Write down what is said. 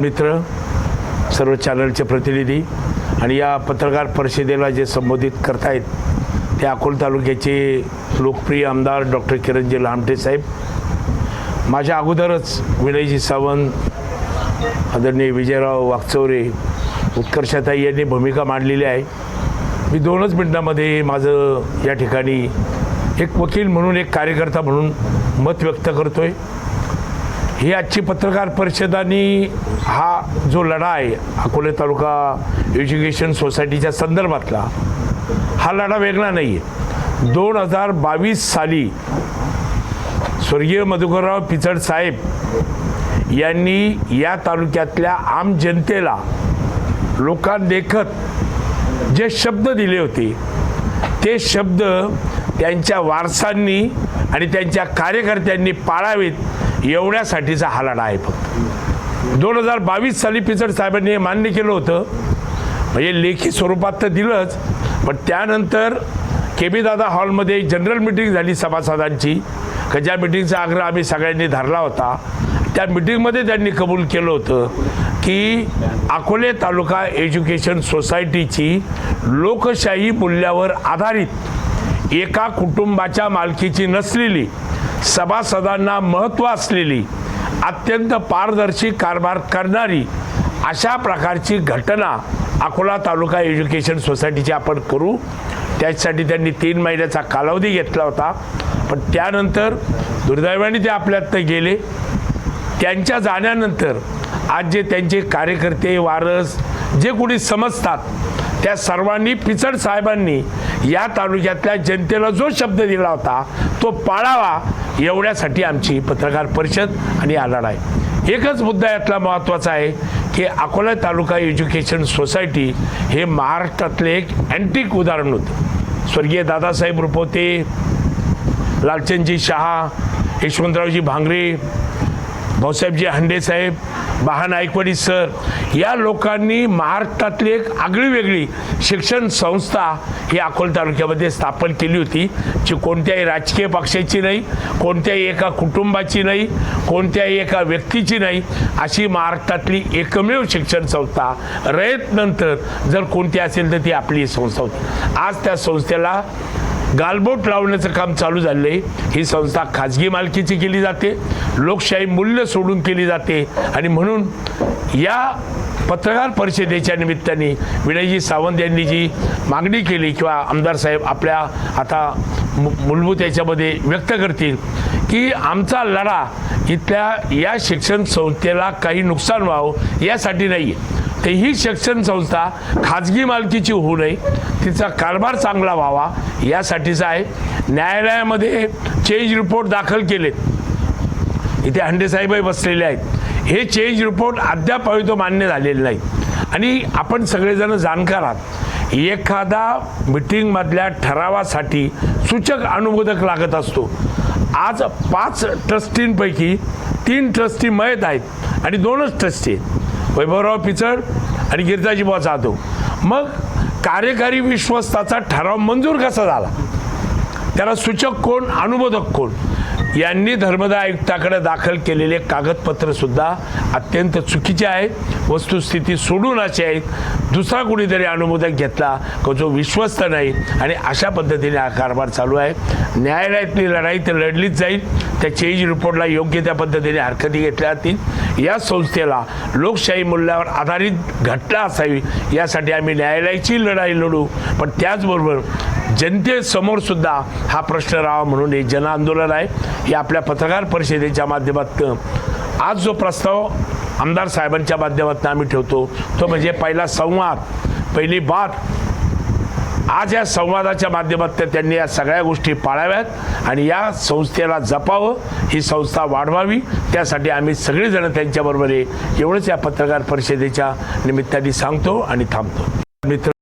मित्र सर्व चॅनलचे प्रतिनिधी आणि या पत्रकार परिषदेला जे संबोधित करतायत ते अकोला तालुक्याचे लोकप्रिय आमदार डॉक्टर किरणजी लामटे साहेब. माझ्या अगोदरच विनयजी सावंत आदरणीय विजयराव वागचौरे उत्कर्षताई यांनी भूमिका मांडलेली आहे. मी दोनच मिनटांमध्ये माझं या ठिकाणी एक वकील म्हणून एक कार्यकर्ता म्हणून मत व्यक्त करतो आहे ही आजची पत्रकार परिषदांनी हा जो लढा आहे अकोले तालुका एज्युकेशन सोसायटीच्या संदर्भातला हा लढा वेगळा नाही आहे दोन हजार बावीस साली स्वर्गीय मधुकरराव पिचड साहेब यांनी या तालुक्यातल्या आम जनतेला लोकांदेखत जे शब्द दिले होते ते शब्द त्यांच्या वारसांनी आणि त्यांच्या कार्यकर्त्यांनी पाळावेत एवढ्यासाठीचा हा लढा आहे फक्त. दोन हजार बावीस साली पिचड साहेबांनी हे मान्य केलं होतं. म्हणजे लेखी स्वरूपात तर दिलंच पण त्यानंतर के बी दादा हॉलमध्ये जनरल मिटिंग झाली सभासदांची. का ज्या मिटिंगचा आग्रह आम्ही सगळ्यांनी धरला होता त्या मिटिंगमध्ये त्यांनी कबूल केलं होतं की अकोले तालुका एज्युकेशन सोसायटीची लोकशाही मूल्यावर आधारित एका कुटुंबाच्या मालकीची नसलेली सभासदांना महत्त्व असलेली अत्यंत पारदर्शी कारभार करणारी अशा प्रकारची घटना अकोला तालुका एज्युकेशन सोसायटीची आपण करू. त्यासाठी त्यांनी तीन महिन्याचा कालावधी घेतला होता. पण त्यानंतर दुर्दैवाने ते आपल्यात गेले. त्यांच्या जाण्यानंतर आज जे त्यांचे कार्यकर्ते वारस जे कोणी समजतात त्या सर्वांनी पिचड साहेबांनी या तालुक्यातल्या जनतेला जो शब्द दिला होता तो पाळावा एवढ्यासाठी आमची पत्रकार परिषद आणि आलाड आहे. एकच मुद्दा यातला महत्त्वाचा आहे की अकोला तालुका एज्युकेशन सोसायटी हे महाराष्ट्रातले एक अँटिक उदाहरण होतं. स्वर्गीय दादासाहेब रुपवते लालचंदजी शहा यशवंतरावजी भांगरे भाऊसाहेबजी हंडेसाहेब बहा नायकवाडी सर. या लोकांनी महाराष्ट्रातली एक आगळी वेगळी शिक्षण संस्था ही अकोला तालुक्यामध्ये स्थापन केली होती जी कोणत्याही राजकीय पक्षाची नाही कोणत्याही एका कुटुंबाची नाही कोणत्याही एका व्यक्तीची नाही अशी महाराष्ट्रातली एकमेव शिक्षण संस्था. रयत नंतर जर कोणती असेल तर ती आपली संस्था होती. आज त्या संस्थेला गालबोट लावण्याचं काम चालू झालं आहे ही संस्था खाजगी मालकीची केली जाते लोकशाही मूल्य सोडून केली जाते आणि म्हणून या पत्रकार परिषदेच्या निमित्ताने विनयजी सावंत यांनी जी मागणी केली किंवा आमदार साहेब आपल्या आता मूलभूत याच्यामध्ये व्यक्त करतील की आमचा लढा इथल्या या शिक्षण संस्थेला काही नुकसान व्हावं यासाठी नाही आहे तर ही शिक्षण संस्था खाजगी मालकीची होऊ नये. तिचा कारभार चांगला व्हावा. यासाठीचा आहे न्यायालयामध्ये चेंज रिपोर्ट दाखल केलेत. इथे हंडेसाहेबही बसलेले आहेत. हे चेंज रिपोर्ट अद्याप तो मान्य झालेले नाही आणि आपण सगळेजण जाणकार आहात. एखादा मिटिंगमधल्या ठरावासाठी सूचक अनुमोदक लागत असतो. आज पाच ट्रस्टींपैकी तीन ट्रस्टी मयत आहेत आणि दोनच ट्रस्टी आहेत. वैभवराव पिचड आणि गिरजाजीबा जाधव. मग कार्यकारी विश्वस्ताचा ठराव मंजूर कसा झाला? त्याला सूचक कोण? अनुमोदक कोण? यांनी धर्मदाय आयुक्ताकडे दाखल केलेले कागदपत्र सुद्धा अत्यंत चुकीचे आहेत. वस्तुस्थिती सोडून असे आहेत. दुसरा कुणीतरी अनुमोदक घेतला का जो विश्वस्त नाही आणि अशा पद्धतीने हा कारभार चालू आहे. न्यायालयातली लढाई तर लढलीच जाईल. त्या चेंज रिपोर्टला योग्य त्या पद्धतीने हरकती घेतल्या जातील. या संस्थेला लोकशाही मूल्यावर आधारित घटना असावी यासाठी आम्ही न्यायालयाची लढाई लढू. पण त्याचबरोबर जनतेसमोर सुद्धा हा प्रश्न राहावा म्हणून हे जनआंदोलन आहे. हे आपल्या पत्रकार परिषदेच्या माध्यमातून आज जो प्रस्ताव आमदार साहेबांच्या माध्यमातून आम्ही ठेवतो तो म्हणजे पहिला संवाद पहिली बात. आज या संवादाच्या माध्यमातून त्यांनी या सगळ्या गोष्टी पाळाव्यात आणि या संस्थेला जपावं ही संस्था वाढवावी. त्यासाठी आम्ही सगळेजण त्यांच्याबरोबर एवढंच या पत्रकार परिषदेच्या निमित्ताने सांगतो आणि थांबतो. मित्र